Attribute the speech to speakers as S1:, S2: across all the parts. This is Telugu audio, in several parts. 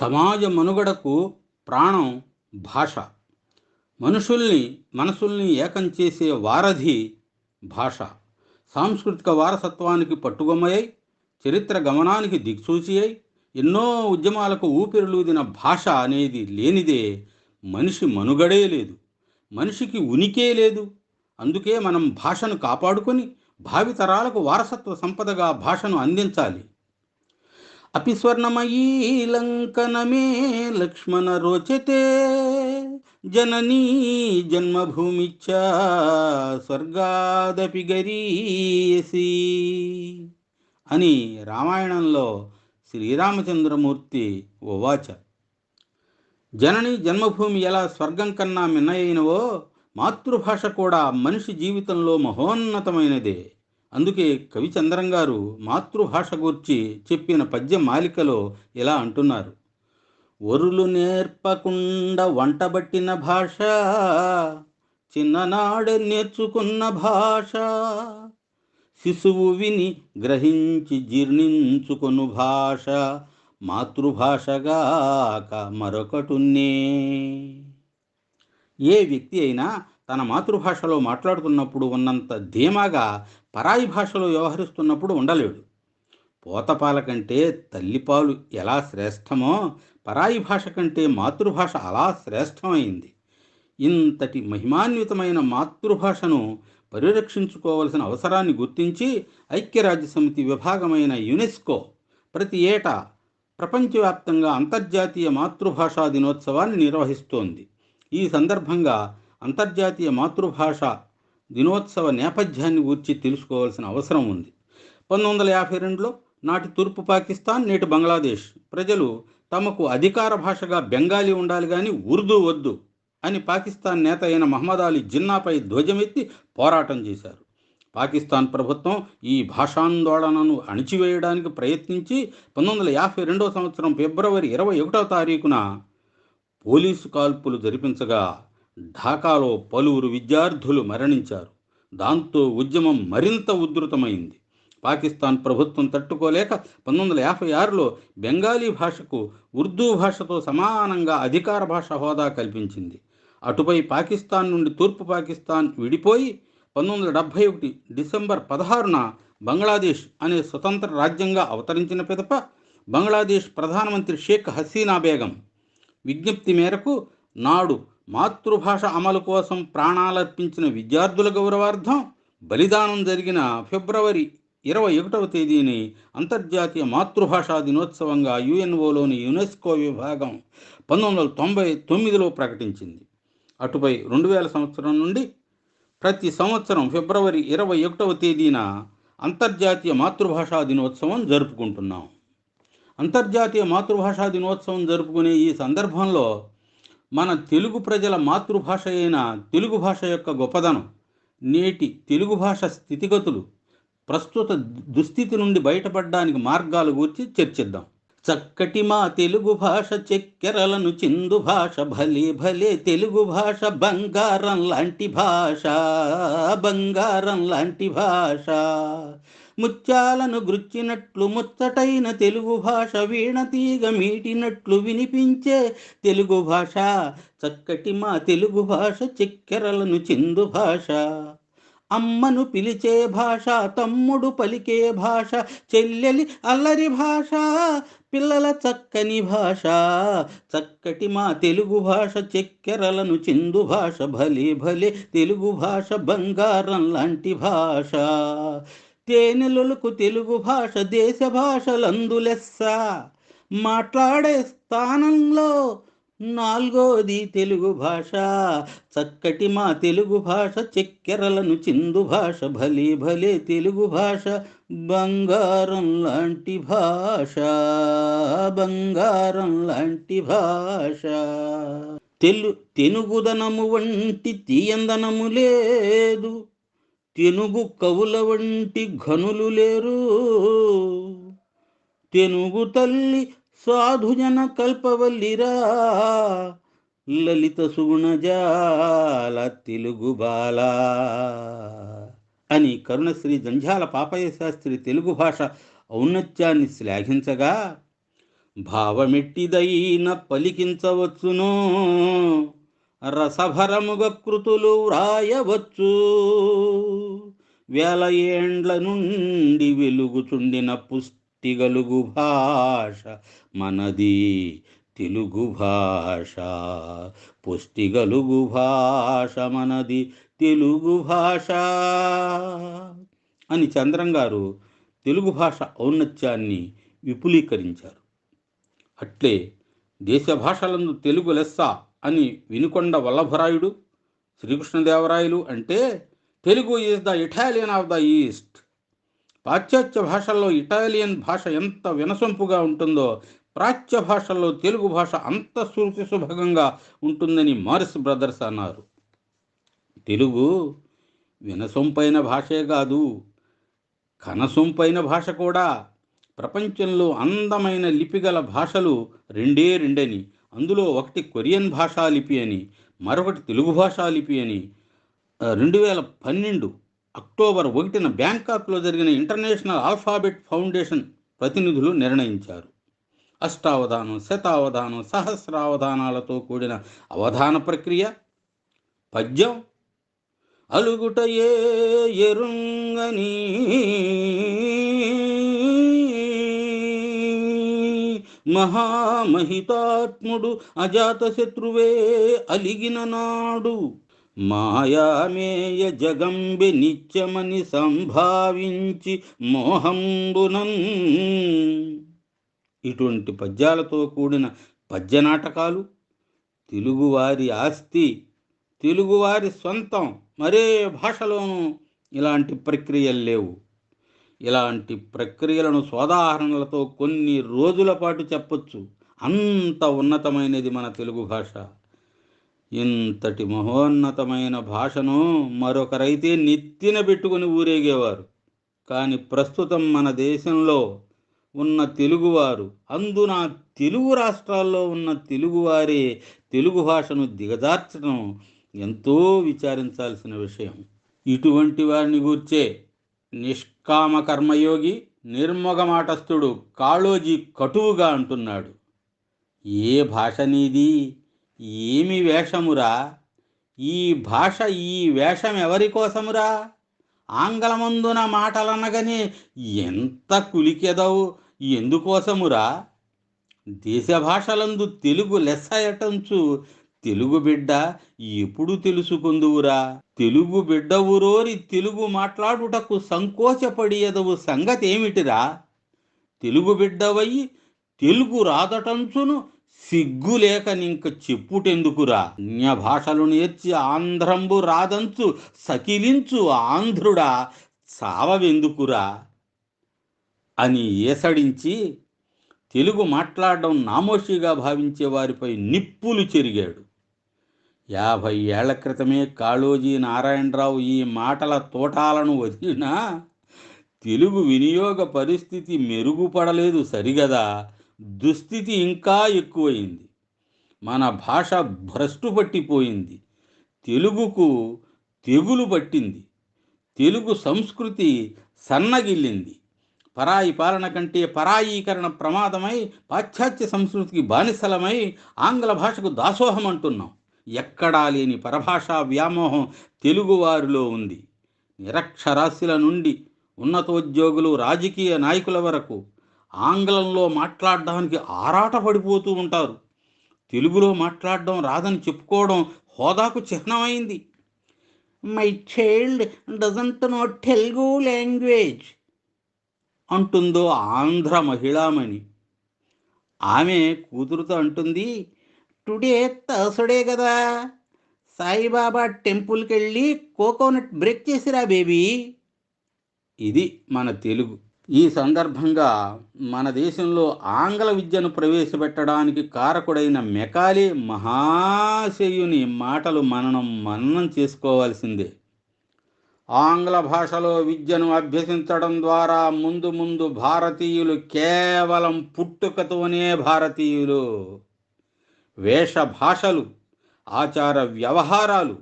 S1: సమాజ మనుగడకు ప్రాణం భాష. మనుషుల్ని మనసుల్ని ఏకం చేసే వారధి భాష. సాంస్కృతిక వారసత్వానికి పట్టుగొమ్మయై చరిత్ర గమనానికి దిక్సూచి అయి ఎన్నో ఉద్యమాలకు ఊపిరిలూదిన భాష అనేది లేనిదే మనిషి మనుగడే లేదు. మనిషికి ఉనికే లేదు. అందుకే మనం భాషను కాపాడుకొని భావితరాలకు వారసత్వ సంపదగా భాషను అందించాలి. అపి స్వర్ణమయీ లంకనమే లక్ష్మణ రోచతే. జననీ జన్మభూమిచ్చ స్వర్గాదపి గరీయసి అని రామాయణంలో శ్రీరామచంద్రమూర్తి ఉవాచ జనని జన్మభూమి ఎలా స్వర్గం కన్నా మిన్నయైనవో మాతృభాష కూడా మనిషి జీవితంలో మహోన్నతమైనదే. అందుకే కవిచంద్రం గారు మాతృభాష గూర్చి చెప్పిన పద్య మాలికలో ఇలా అంటున్నారు. ఒరులు నేర్పకుండా వంటబట్టిన భాష చిన్ననాడే నేర్చుకున్న భాష శిశువు విని గ్రహించి జీర్ణించుకొను భాష మాతృభాషగాక మరొకటున్నే. ఏ వ్యక్తి అయినా తన మాతృభాషలో మాట్లాడుతున్నప్పుడు ఉన్నంత ధీమాగా పరాయి భాషలో వ్యవహరిస్తున్నప్పుడు ఉండలేడు. పోతపాల కంటే తల్లిపాలు ఎలా శ్రేష్టమో పరాయి భాష కంటే మాతృభాష అలా శ్రేష్టమైంది. ఇంతటి మహిమాన్వితమైన మాతృభాషను పరిరక్షించుకోవలసిన అవసరాన్ని గుర్తించి ఐక్యరాజ్య సమితి విభాగమైన యునెస్కో ప్రతి ఏటా ప్రపంచవ్యాప్తంగా అంతర్జాతీయ మాతృభాషా దినోత్సవాన్ని నిర్వహిస్తోంది. ఈ సందర్భంగా అంతర్జాతీయ మాతృభాష దినోత్సవ నేపథ్యాన్ని గూర్చి తెలుసుకోవాల్సిన అవసరం ఉంది. పంతొమ్మిది వందల యాభై రెండులో నాటి తూర్పు పాకిస్తాన్ నేటి బంగ్లాదేశ్. ప్రజలు తమకు అధికార భాషగా బెంగాలీ ఉండాలి కానీ ఉర్దూ వద్దు అని పాకిస్తాన్ నేత అయిన మహమ్మద్ అలీ జిన్నాపై ధ్వజమెత్తి పోరాటం చేశారు. పాకిస్తాన్ ప్రభుత్వం ఈ భాషాందోళనను అణిచివేయడానికి ప్రయత్నించి పంతొమ్మిది వందల యాభై రెండవ సంవత్సరం ఫిబ్రవరి ఇరవై ఒకటవ తారీఖున పోలీసు కాల్పులు జరిపించగా ఢాకాలో పలువురు విద్యార్థులు మరణించారు. దాంతో ఉద్యమం మరింత ఉధృతమైంది. పాకిస్తాన్ ప్రభుత్వం తట్టుకోలేక పంతొమ్మిది వందల యాభై ఆరులో బెంగాలీ భాషకు ఉర్దూ భాషతో సమానంగా అధికార భాష హోదా కల్పించింది. అటుపై పాకిస్తాన్ నుండి తూర్పు పాకిస్తాన్ విడిపోయి పంతొమ్మిది వందల డెబ్భై ఒకటి డిసెంబర్ పదహారున బంగ్లాదేశ్ అనే స్వతంత్ర రాజ్యంగా అవతరించిన పిదప బంగ్లాదేశ్ ప్రధానమంత్రి షేక్ హసీనా బేగం విజ్ఞప్తి మేరకు నాడు మాతృభాష అమలు కోసం ప్రాణాలర్పించిన విద్యార్థుల గౌరవార్థం బలిదానం జరిగిన ఫిబ్రవరి ఇరవై ఒకటవ తేదీని అంతర్జాతీయ మాతృభాషా దినోత్సవంగా యుఎన్ఓలోని యునెస్కో విభాగం పంతొమ్మిది వందల తొంభై తొమ్మిదిలో ప్రకటించింది. అటుపై రెండు వేల సంవత్సరం నుండి ప్రతి సంవత్సరం ఫిబ్రవరి ఇరవై ఒకటవ తేదీన అంతర్జాతీయ మాతృభాషా దినోత్సవం జరుపుకుంటున్నాం. అంతర్జాతీయ మాతృభాషా దినోత్సవం జరుపుకునే ఈ సందర్భంలో మన తెలుగు ప్రజల మాతృభాష అయిన తెలుగు భాష యొక్క గొప్పదనం నేటి తెలుగు భాష స్థితిగతులు ప్రస్తుత దుస్థితి నుండి బయటపడడానికి మార్గాలు గురించి చర్చిద్దాం. చక్కటి మా తెలుగు భాష చెక్కెరలను చిందు భాష భలే భలే తెలుగు భాష బంగారం లాంటి భాష బంగారం లాంటి భాష. ముత్యాలను గృచ్చినట్లు ముచ్చటైన తెలుగు భాష వీణతీగ మీటినట్లు వినిపించే తెలుగు భాష చక్కటి మా తెలుగు భాష చెక్కెరలను చిందు భాష. అమ్మను పిలిచే భాష తమ్ముడు పలికే భాష చెల్లెలి అల్లరి భాష పిల్లల చక్కని భాష. చక్కటి మా తెలుగు భాష చెక్కెరలను చిందు భాష భలే భలే తెలుగు భాష బంగారం లాంటి భాష. తేనెలకు తెలుగు భాష దేశ భాషలందులెస్స మాట్లాడే స్థానంలో నాలుగోది తెలుగు భాష. చక్కటి మా తెలుగు భాష చెక్కెరలను చిందు భాష భలే భలే తెలుగు భాష బంగారం లాంటి భాష బంగారం లాంటి భాష. తెలు తెనుగుదనము వంటి తీయందనము లేదు. తెనుగు కవుల వంటి ఘనులు లేరు. తెనుగు తల్లి సాధుజన కల్పవల్లిరా. లలిత సుగుణజాల తెలుగు బాల అని కరుణశ్రీ జంఝాల పాపయ్య శాస్త్రి తెలుగు భాష ఔన్నత్యాన్ని శ్లాఘించగా భావమెట్టిదైన పలికించవచ్చును. రసభరముగ కృతులు వ్రాయవచ్చు. వేల ఏండ్ల నుండి వెలుగుచుండిన పుష్టిగలుగు భాష మనది. తెలుగు భాష పుష్టిగలుగు భాష మనది. తెలుగు భాష అని చంద్రం గారు తెలుగు భాష ఔన్నత్యాన్ని విపులీకరించారు. అట్లే దేశ భాషలందు తెలుగు లెస్స అని వినుకొండ వల్లభరాయుడు శ్రీకృష్ణదేవరాయలు అంటే Telugu is the Italian of the east. పాశ్చాత్య భాషల్లో ఇటాలియన్ భాష ఎంత వినసొంపుగా ఉంటుందో ప్రాచ్య భాషల్లో తెలుగు భాష అంత శృతి సుభగంగా ఉంటుందని మారిస్ బ్రదర్స్ అన్నారు. తెలుగు వినసొంపైన భాషే కాదు కనసొంపైన భాష కూడా ప్రపంచంలో అందమైన లిపిగల భాషలు రెండే రెండని. అందులో ఒకటి కొరియన్ భాషా లిపి అని మరొకటి తెలుగు భాషా లిపి అని. రెండు వేల పన్నెండు అక్టోబర్ ఒకటిన బ్యాంకాక్లో జరిగిన ఇంటర్నేషనల్ ఆల్ఫాబెట్ ఫౌండేషన్ ప్రతినిధులు నిర్ణయించారు. అష్టావధానం శతావధానం సహస్రావధానాలతో కూడిన అవధాన ప్రక్రియ పద్యం అలుగుటయే ఎరుంగనీ మహామహితాత్ముడు అజాతశత్రువే అలిగిన నాడు. మాయామేయ జగంబె నిత్యమని సంభావించి మోహంబునం ఇటువంటి పద్యాలతో కూడిన పద్య నాటకాలు తెలుగువారి ఆస్తి తెలుగువారి సొంతం మరే భాషలోనూ ఇలాంటి ప్రక్రియలు లేవు. ఇలాంటి ప్రక్రియలను సోదాహరణలతో కొన్ని రోజుల పాటు చెప్పొచ్చు. అంత ఉన్నతమైనది మన తెలుగు భాష. ఇంతటి మహోన్నతమైన భాషను మరొకరైతే నెత్తిన పెట్టుకుని ఊరేగేవారు. కానీ ప్రస్తుతం మన దేశంలో ఉన్న తెలుగువారు అందున తెలుగు రాష్ట్రాల్లో ఉన్న తెలుగువారే తెలుగు భాషను దిగజార్చడం ఎంతో విచారించాల్సిన విషయం. ఇటువంటి వారిని గూర్చే నిష్ నిష్కామ కర్మయోగి నిర్మొగమాటస్థుడు కాళోజీ కటువుగా అంటున్నాడు. ఏ భాష నీది? ఏమి వేషమురా? ఈ భాష ఈ వేషం ఎవరి కోసమురా? ఆంగ్లమందున మాటలనగానే ఎంత కులికెదవు? ఎందుకోసమురా? దేశ భాషలందు తెలుగు లెస్స ఎటంచు? తెలుగు బిడ్డ ఎప్పుడు తెలుసుకుందువురా? తెలుగు బిడ్డవురోరి తెలుగు మాట్లాడుటకు సంకోచపడి ఎదవు సంగతి ఏమిటిరా తెలుగు బిడ్డవయ్యి తెలుగు రాదటంచును సిగ్గు లేక నింక చెప్పుటెందుకురా? అన్య భాషలు నేర్చి ఆంధ్రంబు రాదంచు సకిలించు ఆంధ్రుడా సావవెందుకురా? అని ఏసడించి తెలుగు మాట్లాడడం నామోషిగా భావించే వారిపై నిప్పులు చెరిగాడు. యాభై ఏళ్ళ క్రితమే కాళోజీ నారాయణరావు ఈ మాటల తోటాలను వదిలినా తెలుగు వినియోగ పరిస్థితి మెరుగుపడలేదు సరిగదా. దుస్థితి ఇంకా ఎక్కువైంది. మన భాష భ్రష్టు పట్టిపోయింది. తెలుగుకు తెగులు పట్టింది. తెలుగు సంస్కృతి సన్నగిల్లింది. పరాయి పాలన కంటే పరాయీకరణ ప్రమాదమై పాశ్చాత్య సంస్కృతికి బానిసలమై ఆంగ్ల భాషకు దాసోహం అంటున్నాం. ఎక్కడా లేని పరభాషా వ్యామోహం తెలుగువారిలో ఉంది. నిరక్షరాస్యుల నుండి ఉన్నతోద్యోగులు రాజకీయ నాయకుల వరకు ఆంగ్లంలో మాట్లాడడానికి ఆరాటపడిపోతూ ఉంటారు. తెలుగులో మాట్లాడడం రాదని చెప్పుకోవడం హోదాకు చిహ్నమైంది. My child doesn't know Telugu language అంటుందో Andhra మహిళామణి. ఆమె కూతురుతో అంటుంది టుడే థర్స్డే కదా. సాయిబాబా టెంపుల్కి వెళ్ళి కోకోనట్ బ్రేక్ చేసిరా బేబీ. ఇది మన తెలుగు. ఈ సందర్భంగా మన దేశంలో ఆంగ్ల విద్యను ప్రవేశపెట్టడానికి కారకుడైన మెకాలి మహాశయుని మాటలు మననం మననం చేసుకోవాల్సిందే. ఆంగ్ల భాషలో విద్యను అభ్యసించడం ద్వారా ముందు ముందు భారతీయులు కేవలం పుట్టుకతోనే భారతీయులు. వేష భాషలు ఆచార వ్యవహారాలు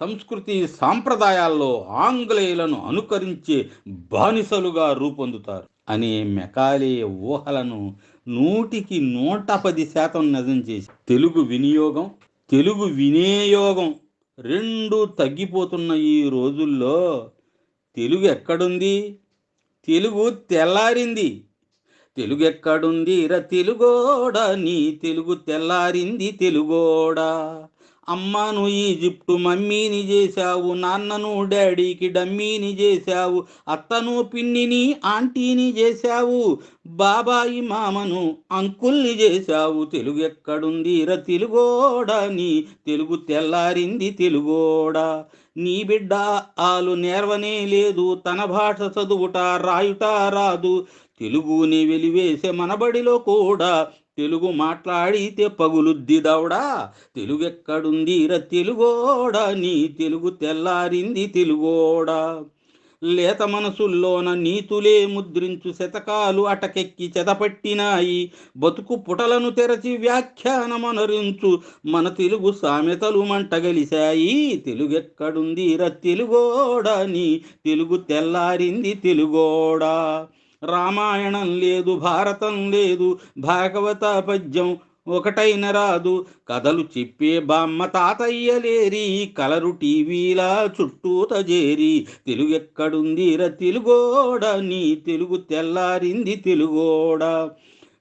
S1: సంస్కృతి సాంప్రదాయాల్లో ఆంగ్లేయులను అనుకరించే బానిసలుగా రూపొందుతారు. అనే మెకాలే ఊహలను నూటికి నూట పది శాతం నిజం చేసి తెలుగు వినియోగం తెలుగు వినియోగం రెండు తగ్గిపోతున్న ఈ రోజుల్లో తెలుగు ఎక్కడుంది? తెలుగు తెల్లారింది. తెలుగు ఎక్కడుంది నీ తెలుగు తెల్లారింది తెలుగోడా. అమ్మను ఈజిప్టు మమ్మీని చేశావు నాన్నను డాడీకి డమ్మీని చేశావు అత్తను పిన్నిని ఆంటీని చేశావు బాబాయి మామను అంకుల్ని చేశావు. తెలుగు ఎక్కడుంది ర నీ తెలుగు తెల్లారింది తెలుగోడా. నీ బిడ్డ ఆలు నేర్వనే లేదు తన భాష చదువుట రాయుట రాదు తెలుగుని వెలివేసే మనబడిలో కూడా తెలుగు మాట్లాడితే పగులుద్ది దవడా తెలుగెక్కడుంది ర తెలుగోడా నీ తెలుగు తెల్లారింది తెలుగోడా. లేత మనసుల్లోన నీతులే ముద్రించు శతకాలు అటకెక్కి చెదపట్టినాయి. బతుకు పుటలను తెరచి వ్యాఖ్యానమనరించు మన తెలుగు సామెతలు మంటగలిశాయి తెలుగెక్కడుంది ర తెలుగోడా నీ తెలుగు తెల్లారింది తెలుగోడా. రామాయణం లేదు భారతం లేదు భాగవత పద్యం ఒకటైన రాదు. కథలు చెప్పే బామ్మ తాతయ్య లేరి కలరు టీవీలా చుట్టూత చేరి తెలుగు ఎక్కడుందిరా తెలుగోడ నీ తెలుగు తెల్లారింది తెలుగోడ.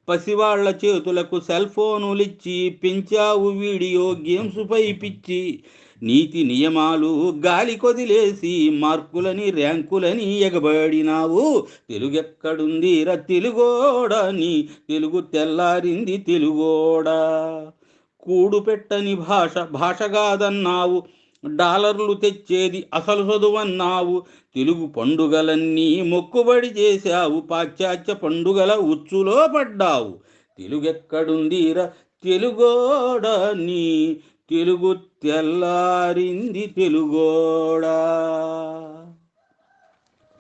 S1: పసివాళ్ళ చేతులకు సెల్ ఫోనులిచ్చి పెంచావు వీడియో గేమ్స్ పై పిచ్చి. నీతి నియమాలు గాలి కొదిలేసి మార్కులని ర్యాంకులని ఎగబడినావు. తెలుగెక్కడుంది ర తెలుగోడ నీ తెలుగు తెల్లారింది తెలుగోడా. కూడు పెట్టని భాష భాష కాదన్నావు. డాలర్లు తెచ్చేది అసలు చదువన్నావు. తెలుగు పండుగలన్నీ మొక్కుబడి చేశావు. పాశ్చాత్య పండుగల ఉచ్చులో పడ్డావు. తెలుగెక్కడుంది ర తెలుగోడ నీ తెలుగు తెల్లారింది తెలుగోడా.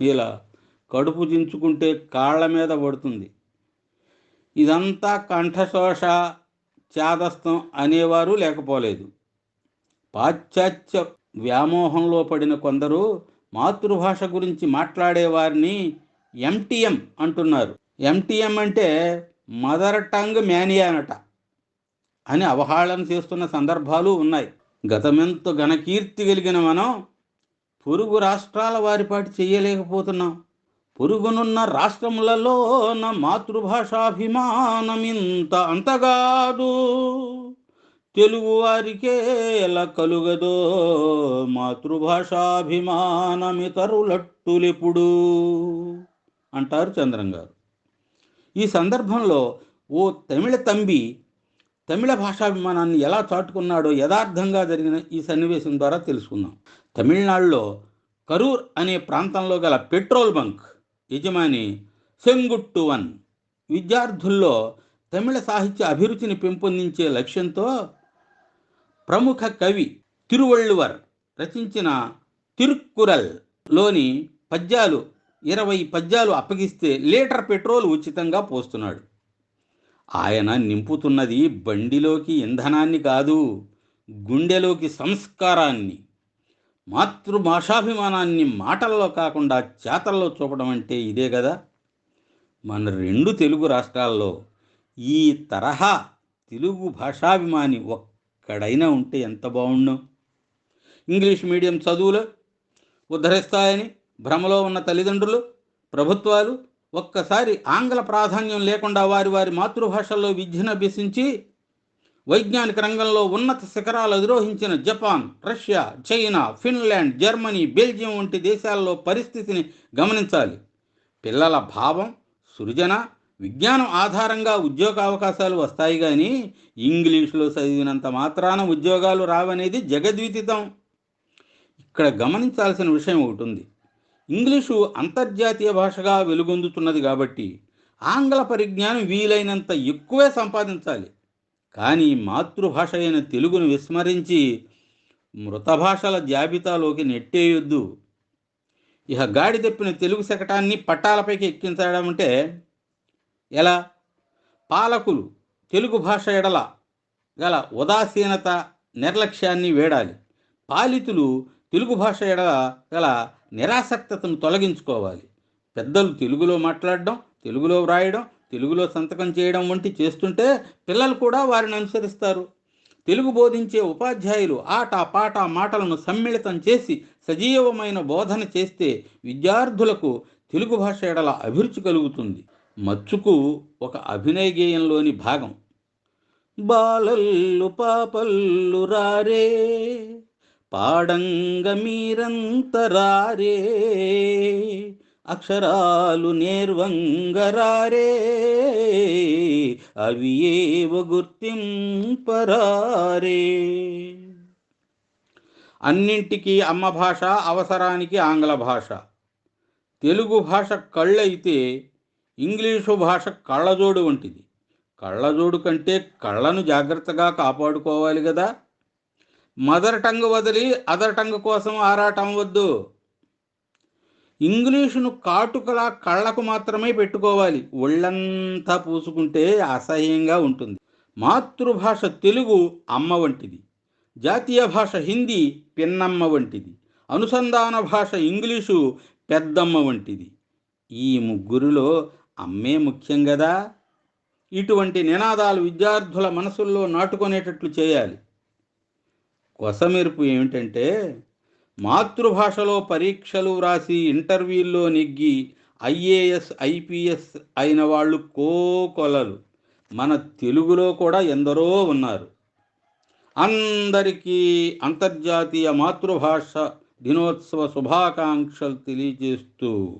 S1: ఇలా కడుపు దించుకుంటే కాళ్ళ మీద పడుతుంది. ఇదంతా కంఠశోష చాదస్తం అనేవారు లేకపోలేదు. పాశ్చాత్య వ్యామోహంలో పడిన కొందరు మాతృభాష గురించి మాట్లాడేవారిని ఎంటీఎం అంటున్నారు. ఎంటీఎం అంటే మదర్ టంగ్ మేనియానట అని అవహేళన చేస్తున్న సందర్భాలు ఉన్నాయి. గతమెంత ఘనకీర్తి కలిగిన మనం పొరుగు రాష్ట్రాల వారిపాటి చేయలేకపోతున్నాం. పొరుగునున్న రాష్ట్రములలో నా మాతృభాషాభిమానమింత అంతగాదు. తెలుగు వారికే ఎలా కలుగదో మాతృభాషాభిమానమితరులట్టులెప్పుడు అంటారు చంద్రం గారు. ఈ సందర్భంలో ఓ తమిళ తంబి తమిళ భాషాభిమానాన్ని ఎలా చాటుకున్నాడో యథార్థంగా జరిగిన ఈ సన్నివేశం ద్వారా తెలుసుకుందాం. తమిళనాడులో కరూర్ అనే ప్రాంతంలో గల పెట్రోల్ బంక్ యజమాని సెంగుట్టువన్ విద్యార్థుల్లో తమిళ సాహిత్య అభిరుచిని పెంపొందించే లక్ష్యంతో ప్రముఖ కవి తిరువళ్ళువర్ రచించిన తిరుక్కురల్లోని పద్యాలు ఇరవై పద్యాలు అప్పగిస్తే లీటర్ పెట్రోల్ ఉచితంగా పోస్తున్నాడు. ఆయన నింపుతున్నది బండిలోకి ఇంధనాన్ని కాదు గుండెలోకి సంస్కారాన్ని మాతృభాషాభిమానాన్ని మాటల్లో కాకుండా చేతల్లో చూపడం అంటే ఇదే కదా. మన రెండు తెలుగు రాష్ట్రాల్లో ఈ తరహా తెలుగు భాషాభిమాని ఒక్కడైనా ఉంటే ఎంత బాగుండు? ఇంగ్లీష్ మీడియం చదువులు ఉద్ధరిస్తాయని భ్రమలో ఉన్న తల్లిదండ్రులు ప్రభుత్వాలు ఒక్కసారి ఆంగ్ల ప్రాధాన్యం లేకుండా వారి వారి మాతృభాషల్లో విద్యను అభ్యసించి వైజ్ఞానిక రంగంలో ఉన్నత శిఖరాలు అధిరోహించిన Japan Russia China Finland Germany Belgium వంటి దేశాల్లో పరిస్థితిని గమనించాలి. పిల్లల భావం సృజన విజ్ఞానం ఆధారంగా ఉద్యోగ అవకాశాలు వస్తాయి కానీ ఇంగ్లీషులో చదివినంత మాత్రాన ఉద్యోగాలు రావనేది జగద్విదితం ఇక్కడ గమనించాల్సిన విషయం ఒకటి ఉంది. ఇంగ్లీషు అంతర్జాతీయ భాషగా వెలుగొందుతున్నది కాబట్టి ఆంగ్ల పరిజ్ఞానం వీలైనంత ఎక్కువే సంపాదించాలి. కానీ మాతృభాష అయిన తెలుగును విస్మరించి మృత భాషల జాబితాలోకి నెట్టేయొద్దు. ఇక గాడి తెప్పిన తెలుగు శకటాన్ని పట్టాలపైకి ఎక్కించడం అంటే ఎలా? పాలకులు తెలుగు భాష ఎడల గల ఉదాసీనత నిర్లక్ష్యాన్ని వేడాలి. పాలితులు తెలుగు భాష ఎడల గల నిరాసక్తతను తొలగించుకోవాలి. పెద్దలు తెలుగులో మాట్లాడడం తెలుగులో వ్రాయడం తెలుగులో సంతకం చేయడం వంటి చేస్తుంటే పిల్లలు కూడా వారిని అనుసరిస్తారు. తెలుగు బోధించే ఉపాధ్యాయులు ఆట పాట మాటలను సమ్మిళితం చేసి సజీవమైన బోధన చేస్తే విద్యార్థులకు తెలుగు భాష ఎడల అభిరుచి కలుగుతుంది. మచ్చుకు ఒక అభినయ గేయంలోని భాగం. బాలల్లు పాపల్లు రారే పాడంగ మీరంతరారే అక్షరాలు నేర్వంగరారే అవి ఏవ గుర్తింపరారే. అన్నింటికీ అమ్మ భాష అవసరానికి ఆంగ్ల భాష. తెలుగు భాష కళ్ళైతే ఇంగ్లీషు భాష కళ్ళజోడు వంటిది. కళ్ళజోడు కంటే కళ్ళను జాగ్రత్తగా కాపాడుకోవాలి కదా మదర్ టంగ్ వదిలి అదర్ టంగ్ కోసం ఆరాటం వద్దు. ఇంగ్లీషును కాటుకలా కళ్ళకు మాత్రమే పెట్టుకోవాలి. ఒళ్ళంతా పూసుకుంటే అసహ్యంగా ఉంటుంది. మాతృభాష తెలుగు అమ్మ వంటిది. జాతీయ భాష హిందీ పిన్నమ్మ వంటిది. అనుసంధాన భాష ఇంగ్లీషు పెద్దమ్మ వంటిది. ఈ ముగ్గురిలో అమ్మే ముఖ్యం కదా ఇటువంటి నినాదాలు విద్యార్థుల మనసుల్లో నాటుకునేటట్లు చేయాలి. కొసమెరుపు ఏమిటంటే మాతృభాషలో పరీక్షలు వ్రాసి ఇంటర్వ్యూల్లో నెగ్గి ఐఏఎస్ ఐపీఎస్ అయిన వాళ్ళు కోకొలలు. మన తెలుగులో కూడా ఎందరో ఉన్నారు. అందరికీ అంతర్జాతీయ మాతృభాష దినోత్సవ శుభాకాంక్షలు తెలియజేస్తూ